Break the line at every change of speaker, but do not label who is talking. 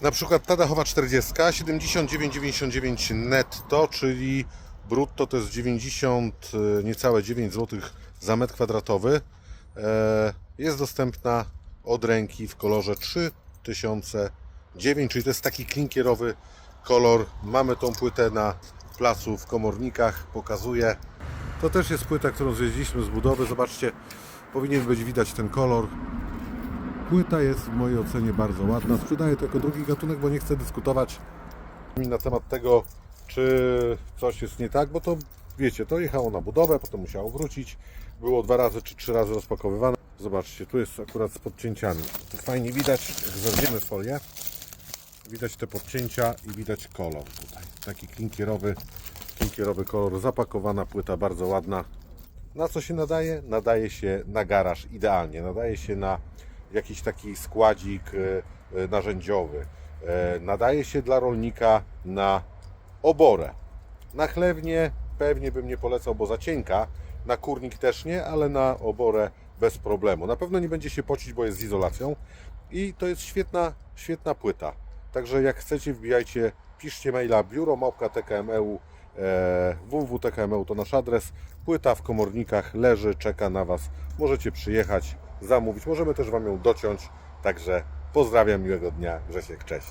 Na przykład ta dachowa 40, 79,99 netto, czyli brutto to jest 90, e, niecałe 9 zł za metr kwadratowy. E, Jest dostępna od ręki w kolorze 3009, czyli to jest taki klinkierowy kolor. Mamy tą płytę na placu w Komornikach, pokazuję. To też jest płyta, którą zjeździliśmy z budowy. Zobaczcie, powinien być widać ten kolor. Płyta jest w mojej ocenie bardzo ładna. Sprzedaję to jako drugi gatunek, bo nie chcę dyskutować na temat tego, czy coś jest nie tak, bo to wiecie, to jechało na budowę, potem musiało wrócić. Było dwa razy czy trzy razy rozpakowywane. Zobaczcie, tu jest akurat z podcięciami. To fajnie widać, jak zerwiemy folię. Widać te podcięcia i widać kolor tutaj. Taki klinkierowy, klinkierowy kolor. Zapakowana płyta, bardzo ładna. Na co się nadaje? Nadaje się na garaż idealnie. Nadaje się na jakiś taki składzik e, e, narzędziowy. E, Nadaje się dla rolnika na oborę. Na chlewnię pewnie bym nie polecał, bo za cienka. Na kurnik też nie, ale na oborę bez problemu. Na pewno nie będzie się pocić, bo jest z izolacją. I to jest świetna, świetna płyta. Także jak chcecie, wbijajcie, piszcie maila biuro małpka TKMEU e, www.tkmeu to nasz adres. Płyta w komornikach leży, czeka na Was. Możecie przyjechać, zamówić. Możemy też Wam ją dociąć. Także pozdrawiam, miłego dnia. Grzesiek, cześć.